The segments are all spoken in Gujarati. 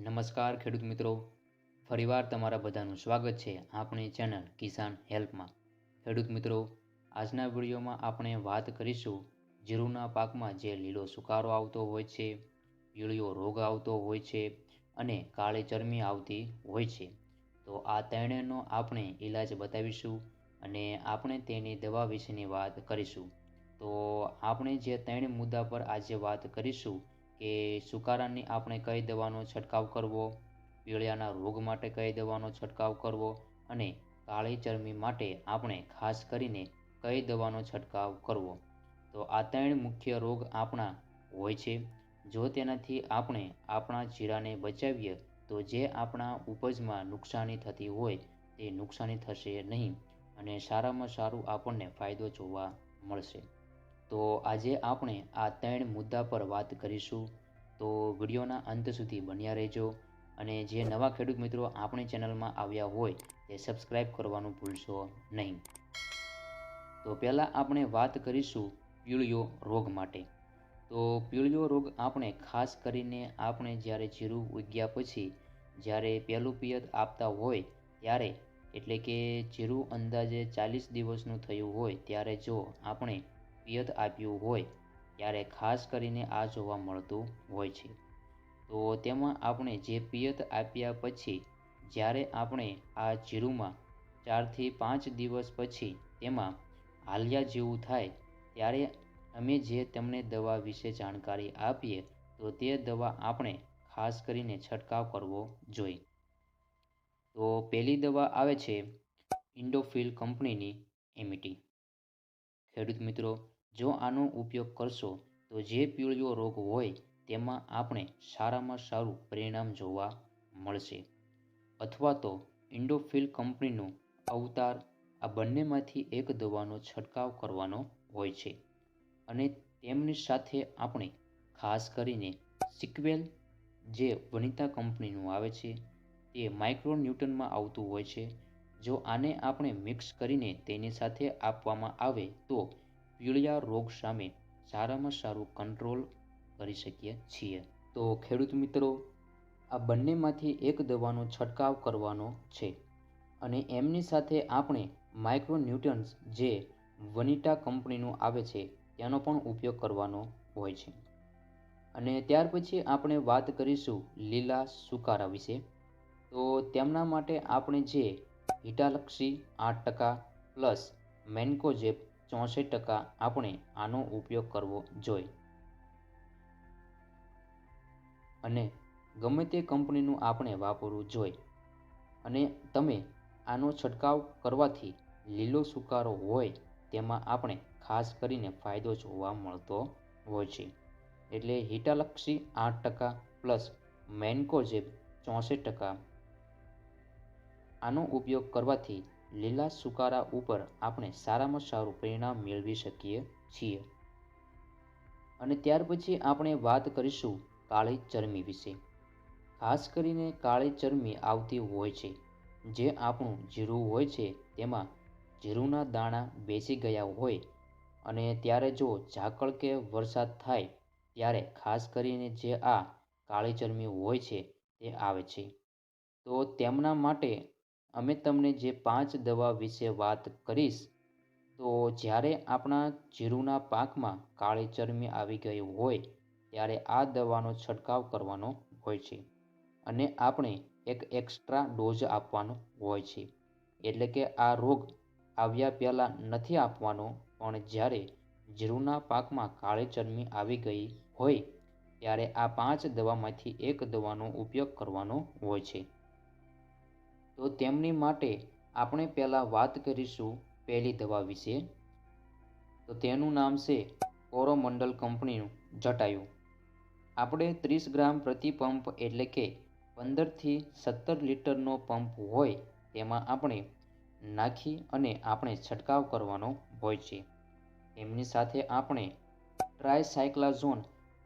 નમસ્કાર ખેડૂત મિત્રો. ફરીવાર તમારા બધાનું સ્વાગત છે આપણી ચેનલ કિસાન હેલ્પમાં. ખેડૂત મિત્રો, આજના વિડીયોમાં આપણે વાત કરીશું જીરુના પાકમાં જે લીલો સુકારો આવતો હોય છે પીળીઓ રોગ આવતો હોય છે અને કાળી ચરમી આવતી હોય છે. તો આ ત્રણેયનો આપણે ઈલાજ બતાવીશું અને આપણે તેની દવા વિશેની વાત કરીશું. તો આપણે જે ત્રણ મુદ્દા પર આજે વાત કરીશું કે સુકારાની આપણે કઈ દવાનો છંટકાવ કરવો પીળિયાના રોગ માટે કઈ દવાનો છંટકાવ કરવો અને કાળી ચરમી માટે આપણે ખાસ કરીને કઈ દવાનો છંટકાવ કરવો. તો આ ત્રણ મુખ્ય રોગ આપણા હોય છે. જો તેનાથી આપણે આપણા જીરાને બચાવીએ, તો જે આપણા ઉપજમાં નુકસાની થતી હોય તે નુકસાની થશે નહીં અને સારામાં સારું આપણને ફાયદો જોવા મળશે. તો આજે આપણે આ ત્રણ મુદ્દા પર વાત કરીશું. તો વિડીયોના અંત સુધી બન્યા રહેજો અને જે નવા ખેડૂત મિત્રો આપણી ચેનલમાં આવ્યા હોય તે સબસ્ક્રાઈબ કરવાનું ભૂલશો નહીં. તો પહેલાં આપણે વાત કરીશું પીળિયો રોગ માટે. તો પીળિયો રોગ આપણે ખાસ કરીને આપણે જ્યારે જીરું ઉગ્યા પછી જ્યારે પહેલું પિયત આપતા હોય ત્યારે, એટલે કે જીરું અંદાજે ચાલીસ દિવસનું થયું હોય ત્યારે જો આપણે પિયત આપ્યું હોય, ત્યારે ખાસ કરીને આ જોવા મળતું હોય છે. તો તેમાં આપણે જે પિયત આપ્યા પછી, જ્યારે આપણે આ જીરુમાં ચારથી પાંચ દિવસ પછી તેમાં હાલિયા જેવું થાય, ત્યારે અમે જે તમને દવા વિશે જાણકારી આપીએ, તો તે દવા આપણે ખાસ કરીને છંટકાવ કરવો જોઈએ. તો પહેલી દવા આવે છે, ઇન્ડોફિલ કંપનીની એમિટી. ખેડૂત મિત્રો, જો આનો ઉપયોગ કરશો, તો જે પીળિયો રોગ હોય, તેમાં આપણે સારામાં સારું પરિણામ જોવા મળશે. અથવા તો ઇન્ડોફિલ કંપનીનું અવતાર આ બંનેમાંથી એક દવાનો છંટકાવ કરવાનો હોય છે. અને તેમની સાથે આપણે ખાસ કરીને સિક્વેલ જે વનિતા કંપનીનું આવે છે, તે માઇક્રો ન્યૂટનમાં આવતું હોય છે જો આને આપણે મિક્સ કરીને તેની સાથે આપવામાં આવે તો પીળિયા રોગ સામે સારામાં સારું કંટ્રોલ કરી શકીએ છીએ. તો ખેડૂત મિત્રો, આ બંનેમાંથી એક દવાનો છંટકાવ કરવાનો છે અને એમની સાથે આપણે માઇક્રોન્યુટન્સ જે વનિટા કંપનીનું આવે છે તેનો પણ ઉપયોગ કરવાનો હોય છે. અને ત્યાર પછી આપણે વાત કરીશું લીલા સુકારા વિશે. તો તેમના માટે આપણે જે હિટાલક્ષી આઠ ટકા પ્લસ મેન્કોજેપ ચોસઠ ટકા આપણે આનો ઉપયોગ કરવો જોઈએ. અને ગમે તે કંપનીનું આપણે વાપરવું જોઈએ. અને તમે આનો છંટકાવ કરવાથી લીલો સુકારો હોય તેમાં આપણે ખાસ કરીને ફાયદો જોવા મળતો હોય છે. એટલે હિટાલક્ષી આઠ ટકા પ્લસ મેન્કોજેબ ચોસઠ ટકા આનો ઉપયોગ કરવાથી લીલા સુકારા ઉપર આપણે સારામાં સારું પરિણામ મેળવી શકીએ છીએ. અને ત્યાર પછી આપણે વાત કરીશું કાળી ચરમી વિશે. ખાસ કરીને કાળી ચરમી આવતી હોય છે. જે આપણું જીરું હોય છે, તેમાં જીરુંના દાણા બેસી ગયા હોય અને ત્યારે જો ઝાકળ કે વરસાદ થાય, ત્યારે ખાસ કરીને જે આ કાળી ચરમી હોય છે, તે આવે છે. તો તેમના માટે અમે તમને જે પાંચ દવા વિશે વાત કરીશ, તો જ્યારે આપણા જીરુના પાકમાં કાળી ચરમી આવી ગઈ હોય, ત્યારે આ દવાનો છંટકાવ કરવાનો હોય છે. અને આપણે એક એક્સ્ટ્રા ડોઝ આપવાનો હોય છે. એટલે કે આ રોગ આવ્યા પહેલાં નથી આપવાનો, પણ જ્યારે જીરુના પાકમાં કાળી ચરમી આવી ગઈ હોય, ત્યારે આ પાંચ દવામાંથી એક દવાનો ઉપયોગ કરવાનો હોય છે. તો તેમની માટે આપણે પહેલાં વાત કરીશું પહેલી દવા વિશે. તો તેનું નામ છે કોરોમંડલ કંપનીનું જટાયું. આપણે ત્રીસ ગ્રામ પ્રતિ પંપ એટલે કે પંદરથી સત્તર લીટરનો પંપ હોય તેમાં આપણે નાખી અને આપણે છંટકાવ કરવાનો હોય છે. એમની સાથે આપણે ટ્રાયસાયક્લાઝોન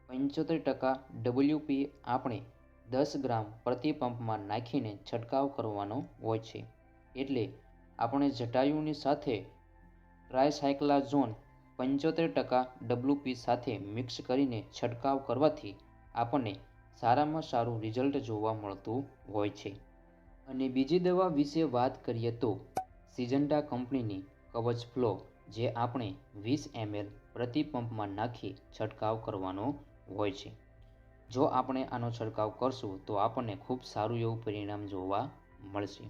પંચોતેર ટકા ડબલ્યુપી આપણે દસ ગ્રામ પ્રતિ પંપમાં નાખીને છંટકાવ કરવાનો હોય છે. એટલે આપણે જટાયુની સાથે ટ્રાયસાયક્લાઝોન પંચોતેર ટકા ડબલ્યુપી સાથે મિક્સ કરીને છંટકાવ કરવાથી આપણને સારામાં સારું રિઝલ્ટ જોવા મળતું હોય છે. અને બીજી દવા વિશે વાત કરીએ તો સિજન્ટા કંપનીની કવચ ફ્લો, જે આપણે વીસ એમએલ પ્રતિ પંપમાં નાખી છંટકાવ કરવાનો હોય છે. જો આપણે આનો છંટકાવ કરશું, તો આપણને ખૂબ સારું એવું પરિણામ જોવા મળશે.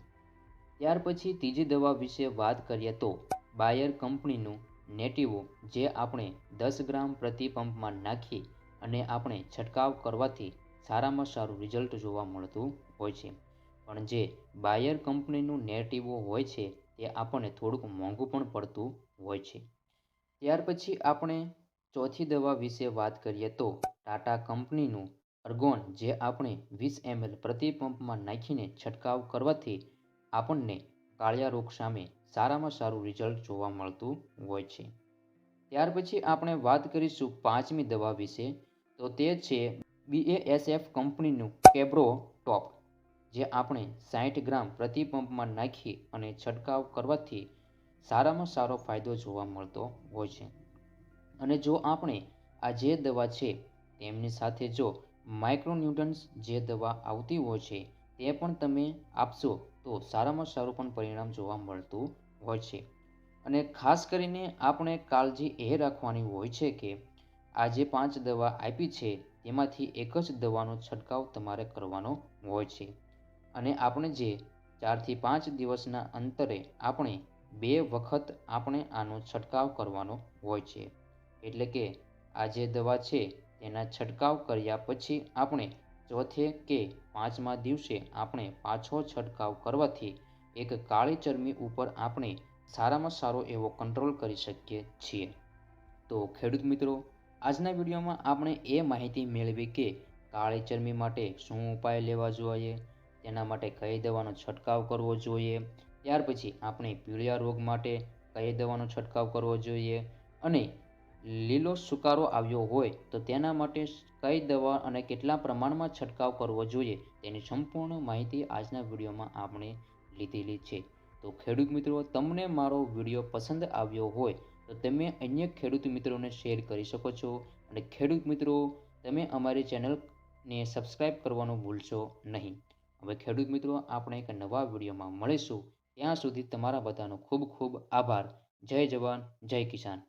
ત્યાર પછી ત્રીજી દવા વિશે વાત કરીએ તો બાયર કંપનીનું નેટિવો, જે આપણે દસ ગ્રામ પ્રતિ પંપમાં નાખી અને આપણે છંટકાવ કરવાથી સારામાં સારું રિઝલ્ટ જોવા મળતું હોય છે. પણ જે બાયર કંપનીનું નેટિવો હોય છે, તે આપણને થોડુંક મોંઘું પણ પડતું હોય છે. ત્યાર પછી આપણે ચોથી દવા વિશે વાત કરીએ તો ટાટા કંપનીનું અર્ગોન જે આપણે વીસ એમએલ પ્રતિ પંપમાં નાખીને છંટકાવ કરવાથી આપણને કાળિયા રોગ સામે સારામાં સારું રિઝલ્ટ જોવા મળતું હોય છે. ત્યાર પછી આપણે વાત કરીશું પાંચમી દવા વિશે, તો તે છે બીએએસએફ કંપનીનું કેબ્રો ટોપ, જે આપણે સાઠ ગ્રામ પ્રતિ પંપમાં નાખી અને છંટકાવ કરવાથી સારામાં સારો ફાયદો જોવા મળતો હોય છે. અને જો આપણે આ જે દવા છે તેમની સાથે જો માઇક્રોન્યુટન્સ જે દવા આવતી હોય છે, તે પણ તમે આપશો તો સારામાં સારું પણ પરિણામ જોવા મળતું હોય છે. અને ખાસ કરીને આપણે કાળજી એ રાખવાની હોય છે કે આ જે પાંચ દવા આપી છે, તેમાંથી એક જ દવાનો છંટકાવ તમારે કરવાનો હોય છે. અને આપણે જે ચારથી પાંચ દિવસના અંતરે આપણે બે વખત આપણે આનો છંટકાવ કરવાનો હોય છે. એટલે કે આ જે દવા છે તેના છંટકાવ કર્યા પછી આપણે ચોથે કે પાંચમા દિવસે આપણે પાછો છંટકાવ કરવાથી એક કાળી ચરમી ઉપર આપણે સારામાં સારો એવો કંટ્રોલ કરી શકીએ છીએ. તો ખેડૂત મિત્રો, આજના વિડીયોમાં આપણે એ માહિતી મેળવી કે કાળી ચરમી માટે શું ઉપાય લેવા જોઈએ, તેના માટે કઈ દવાનો છંટકાવ કરવો જોઈએ, ત્યાર પછી આપણે પીળિયા રોગ માટે કઈ દવાનો છંટકાવ કરવો જોઈએ અને લીલો સુકારો આવ્યો હોય તો તેના માટે કઈ દવા અને કેટલા પ્રમાણમાં છંટકાવ કરવો જોઈએ તેની સંપૂર્ણ માહિતી આજના વિડીયોમાં આપણે લીધેલી છે. તો ખેડૂત મિત્રો, તમને મારો વીડિયો પસંદ આવ્યો હોય તો તમે અન્ય ખેડૂત મિત્રોને શેર કરી શકો છો. અને ખેડૂત મિત્રો, તમે અમારી ચેનલને સબસ્ક્રાઈબ કરવાનું ભૂલશો નહીં. હવે ખેડૂત મિત્રો, આપણે એક નવા વિડીયોમાં મળીશું. ત્યાં સુધી તમારા બધાનો ખૂબ ખૂબ આભાર. જય જવાન, જય કિસાન.